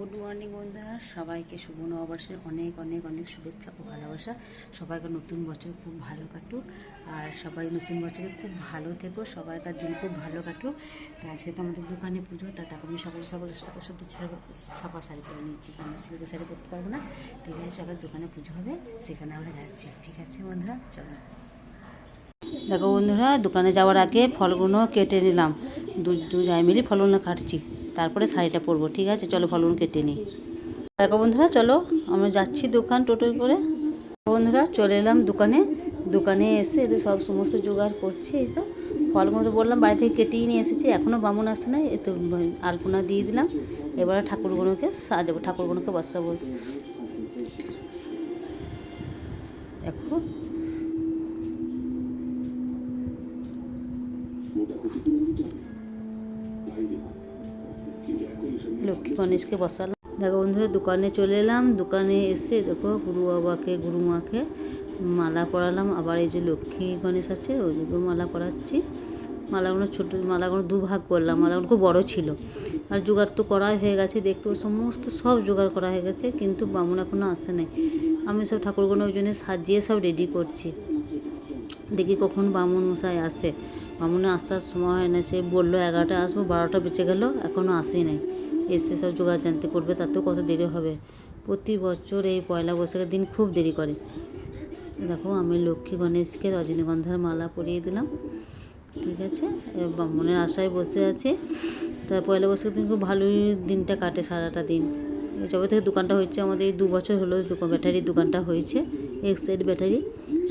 Good morning বন্ধুরা। সবাইকে শুভ নববর্ষের অনেক অনেক অনেক শুভেচ্ছা ও ভালোবাসা। সবাইকে নতুন বছর খুব ভালো কাটুক। আর সবাই নতুন বছরে খুব ভালো থেকো। সবাইকার দিন খুব ভালো কাটুক। তা আজকে তো আমাদের দোকানে পুজো। তা তাকে আমি সকাল সকাল সাথে সাথে ছাপা শাড়ি পরে নিচ্ছি। কারণ সিল্কের শাড়ি পরতে পারব না। ঠিক আছে সকাল দোকানে পুজো হবে। সেখানে আমরা যাচ্ছি। ঠিক আছে বন্ধুরা, চলো। দেখো বন্ধুরা, দোকানে যাওয়ার আগে ফলগুলো কেটে নিলাম। দু দু যাই মিলি ফলগুলো কাটছি। তারপরে শাড়িটা পরবো, ঠিক আছে? চলো ফলগুলো কেটে নিই। দেখো বন্ধুরা, চলো, আমরা যাচ্ছি দোকান টোটোয় করে। বন্ধুরা, চলে এলাম দোকানে। দোকানে এসে এদের সব সমস্ত জোগাড় করছি, এই তো। ফলগুলো তো বললাম, বাড়ি থেকে কেটেই নিয়ে এসেছি এখনও বামুন আসে নাই, এই তো আলপনা দিয়ে দিলাম। এবারে ঠাকুরগুলোকে সাজাবো, ঠাকুরগুলোকে বসাবো। দেখো গণেশকে বসালাম। দেখো বন্ধুরা, দোকানে চলে এলাম। দোকানে এসে দেখো গুরু বাবাকে, গুরু মাকে মালা পরালাম। আবার এই যে লক্ষ্মী গণেশ আছে ওইদিকেও মালা পরাচ্ছি। মালাগুলো ছোটো, মালাগুলো দু ভাগ করলাম। মালাগুলো খুব বড়ো ছিল। আর জোগাড় তো করাই হয়ে গেছে। দেখতে সমস্ত সব জোগাড় করা হয়ে গেছে, কিন্তু বামুন এখনও আসে নাই। আমি সব ঠাকুরগুলো ওই জন্য সাজিয়ে সব রেডি করছি। দেখি কখন বামুন মশাই আসে। বামুনে আসার সময় হয় না, সে বলল এগারোটা আসব, বারোটা বেঁচে গেল এখনও আসেই নাই। এসে সব জোগাড় জানতে করবে, তাতেও কত দেরি হবে? প্রতি বছর এই পয়লা বৈশাখের দিন খুব দেরি করে। দেখো, আমি লক্ষ্মী গণেশকে রজনীগন্ধার মালা পরিয়ে দিলাম। ঠিক আছে? বামুনের আশায় বসে আছে। তা পয়লা বৈশাখের দিন খুব ভালোই দিনটা কাটে সারাটা দিন। যবে থেকে দোকানটা হচ্ছে আমাদের এই দু বছর হলো দোকান ব্যাটারির দোকানটা হয়েছে। এক্সাইড ব্যাটারি,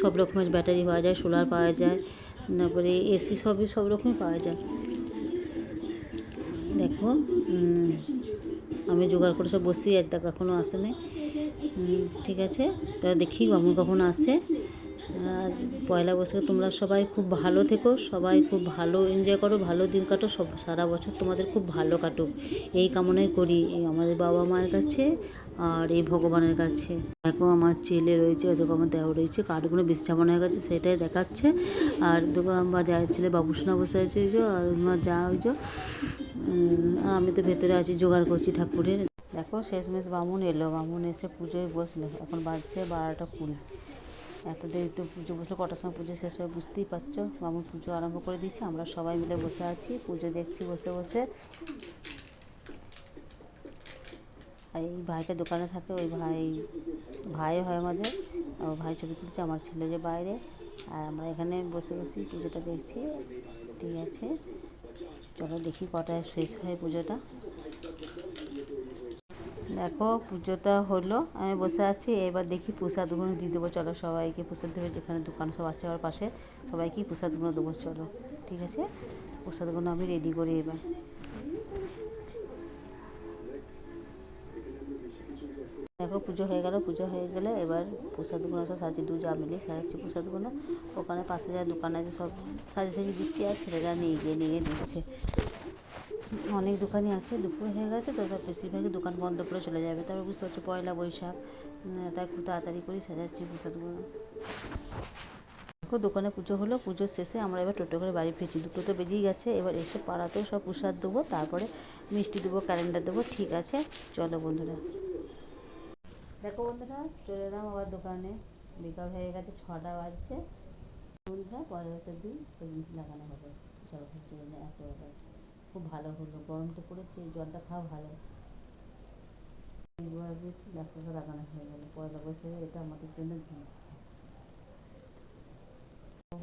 সব রকমের ব্যাটারি পাওয়া যায়, সোলার পাওয়া যায়, তারপরে এসি সবই, সব রকমই পাওয়া যায়। দেখো আমি জোগাড় করে সব বসেই আছি তা এখনও আসে নাই ঠিক আছে? তো দেখি বামুন কখন আসে। আর পয়লা বৈশাখে তোমরা সবাই খুব ভালো থেকো, সবাই খুব ভালো এনজয় করো, ভালো দিন কাটো, সব সারা বছর তোমাদের খুব ভালো কাটুক। এই কামনাই করি এই আমাদের বাবা মায়ের কাছে আর এই ভগবানের কাছে। দেখো আমার ছেলে রয়েছে, দেখো আমার দেহ রয়েছে, কাঠগুলো বেশি হয়ে গেছে, সেটাই দেখাচ্ছে। আর দেখো আমার যা ছেলে বাবুসোনা বসে আছে আর আমার যা ওই আর আমি তো ভেতরে আছি, জোগাড় করছি ঠাকুরের। দেখো শেষমেশ বামুন এলো, বামুন এসে পুজোয় বসল, এখন বাজছে বারোটা কুড়ি। এত দেরি তো পুজো বসলে কটার সময় পুজো শেষ হয়ে বুঝতেই পারছ। বামুন পুজো আরম্ভ করে দিয়েছি, আমরা সবাই মিলে বসে আছি, পুজো দেখছি বসে বসে। আর এই ভাইটা দোকানে থাকে, ওই ভাই ভাই হয় আমাদের। ভাই ছবি তুলছে, আমার ছেলে যে বাইরে। আর আমরা এখানে বসে বসে পুজোটা দেখছি, ঠিক আছে। চলো দেখি কটায় শেষ হয় পুজোটা। দেখো পুজোটা হলো, আমি বসে আছি, এবার দেখি প্রসাদগুলো দিয়ে দেবো, চলো সবাইকে প্রসাদ দেবে, যেখানে দোকান সব আছে আমার পাশে সবাইকে প্রসাদগুলো দেবো, চলো, ঠিক আছে? প্রসাদগুলো আমি রেডি করি এবার। দেখো পুজো হয়ে গেল, পুজো হয়ে গেলে এবার প্রসাদগুলো সব সাজিয়ে দু যা মিলে সাজাচ্ছি প্রসাদগুলো ওখানে পাশে যা দোকান আছে সব সাজিয়ে সাজিয়ে দিচ্ছি, আর ছেলেরা নিয়ে গিয়ে নিয়ে দিচ্ছে অনেক দোকানই আছে, দুপুর হয়ে গেছে তো সব বেশিরভাগই দোকান বন্ধ করে চলে যাবে। তারপর বুঝতে পারছ পয়লা বৈশাখ তাই খুব তাড়াতাড়ি করেই সাজাচ্ছি প্রসাদগুলো দোকানে পুজো হলো পুজোর শেষে আমরা এবার টোটো করে বাড়ি ফিরছি। দুটো তো বেজেই গেছে, এবার এসে পাড়াতেও সব প্রসাদ দেবো, তারপরে মিষ্টি দেবো, ক্যালেন্ডার দেবো, ঠিক আছে, চলো বন্ধুরা। দেখো বন্ধুরা, চলে এলাম আবার দোকানে। বিকাল হয়ে গেছে, ছটা বাজছে। বন্ধুরা পরের বছর দিন জিনিস লাগানো হবে। জন্য একেবারে। খুব ভালো হলো। গরম তো পড়েছে, জলটা খাওয়া ভালো। এইভাবে লাগানো হয়ে গেলো। পয়লা বৈশাখে এটা আমাদের জন্য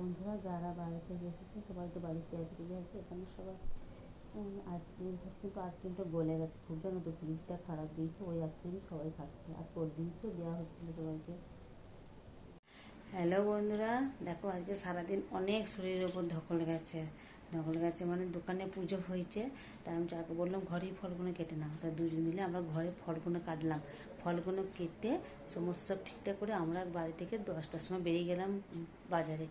বন্ধুরা, যারা বাইরে থেকে এসেছে, সবাই তো বাড়িতে একদিকে আছে এখানে সবাই আইসক্রিম কিন্তু আইসক্রিমটা গলে গেছে খুব জানো তো ফ্রিজটা খারাপ দিয়েছে। ওই আইসক্রিমই সবাই খাচ্ছে। আর কোল্ড ড্রিঙ্কসও দেওয়া হচ্ছিল সবাইকে। হ্যালো বন্ধুরা, দেখো আজকে সারাদিন অনেক শরীরের ওপর ধকল গেছে। ধকল গাছে মানে দোকানে পুজো হয়েছে, তাই আমি চাকে বললাম, ঘরেই ফলগুলো কেটে নাও। তা দুজন মিলে আমরা ঘরে ফলগুলো কাটলাম। ফলগুলো কেটে সমস্ত সব ঠিকঠাক করে আমরা বাড়ি থেকে দশটার সময় বেরিয়ে গেলাম বাজারে,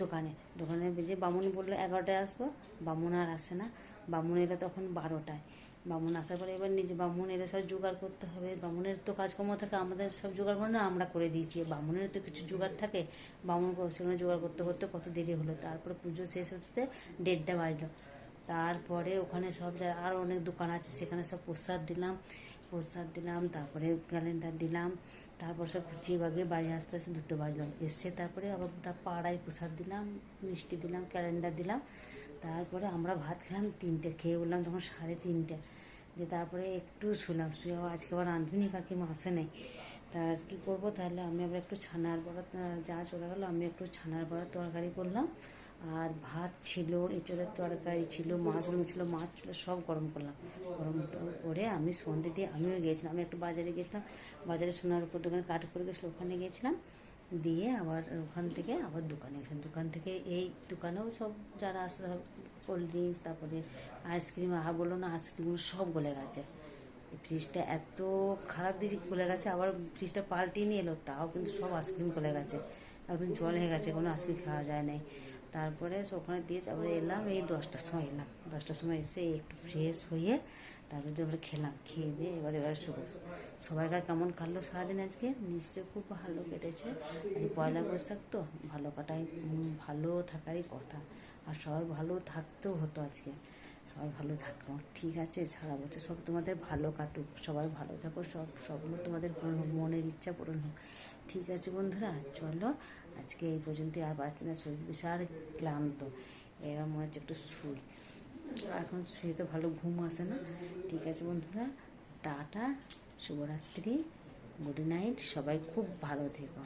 দোকানে। দোকানে বেজে বামুন বলল, এগারোটায় আসব? বামুন আর আসে না। বামুন এলে তখন বারোটায়। বামুন আসার পরে এবার নিজে বামুন এলে সব জোগাড় করতে হবে। বামুনের তো কাজকর্ম থাকে, আমাদের সব জোগাড় করে না, আমরা করে দিয়েছি। বামুনের তো কিছু জোগাড় থাকে, বামুন সেগুলো জোগাড় করতে করতে কত দেরি হলো। তারপরে পুজো শেষ হতে দেড়টা বাজলো। তারপরে ওখানে সব আরও অনেক দোকান আছে, সেখানে সব প্রসাদ দিলাম। প্রসাদ দিলাম, তারপরে ক্যালেন্ডার দিলাম। তারপর সব গুছিয়ে বাগিয়ে বাড়ি আসতে আসতে দুটো বাজলাম এসে তারপরে আবার পাড়ায় প্রসাদ দিলাম, মিষ্টি দিলাম ক্যালেন্ডার দিলাম। তারপরে আমরা ভাত খেলাম তিনটে, খেয়ে বললাম তখন সাড়ে তিনটে। দিয়ে তারপরে একটু শুলাম, শুয়ে আজকে আবার রাঁধুনি কাকিমা, আসে নেই। তা কী করব তাহলে? আমি আবার একটু ছানার বড়া যা চলে গেলো, আমি একটু ছানার বড়া তরকারি করলাম। আর ভাত ছিল, এঁচড়ের তরকারি ছিল, মাশরুম ছিল, মাছ ছিল, সব গরম করলাম। গরম করে আমি সন্ধে দিয়ে আমিও গিয়েছিলাম, আমি একটু বাজারে গেছিলাম বাজারে সোনার উপর দোকানে কাঠ করে গেছিল, ওখানে গিয়েছিলাম। দিয়ে আবার ওখান থেকে আবার দোকানে গেছিলাম দোকান থেকে এই দোকানেও সব যারা আসে কোল্ড ড্রিঙ্কস তারপরে আইসক্রিম আহা বলল না আইসক্রিমগুলো সব গলে গেছে। ফ্রিজটা এত খারাপ দিকে গলে গেছে, আবার ফ্রিজটা পাল্টিয়ে নিয়ে এলো, তাও কিন্তু সব আইসক্রিম গলে গেছে। একদম জল হয়ে গেছে, কোনো আইসক্রিম খাওয়া যায় নাই। তারপরে ওখানে দিয়ে তারপরে এলাম, এই দশটার সময় এলাম। দশটার সময় এসে একটু ফ্রেশ হয়ে তারপরে তারপরে খেলাম, খেয়ে দিয়ে এবার এবার শুভ সবাইকার কেমন কাটলো সারাদিন আজকে? নিশ্চয়ই খুব ভালো কেটেছে। পয়লা বৈশাখ তো, ভালো কাটাই ভালো থাকারই কথা। আর সবাই ভালো থাকতেও হতো আজকে। সবাই ভালো থাকো। ঠিক আছে, সারা বছর সব তোমাদের ভালো কাটুক। সবাই ভালো থাকো, সব স্বপ্ন তোমাদের হোক, মনের ইচ্ছা পূরণ হোক। ঠিক আছে বন্ধুরা, চলো আজকে এই পর্যন্তই, আর পারছি না, শরীর বিশাল ক্লান্ত। এরা মনে হচ্ছে একটু শুই। এখন শুয়ে তো ভালো ঘুম আসে না। ঠিক আছে বন্ধুরা, টাটা, শুভরাত্রি, গুড নাইট, সবাই খুব ভালো থেকো।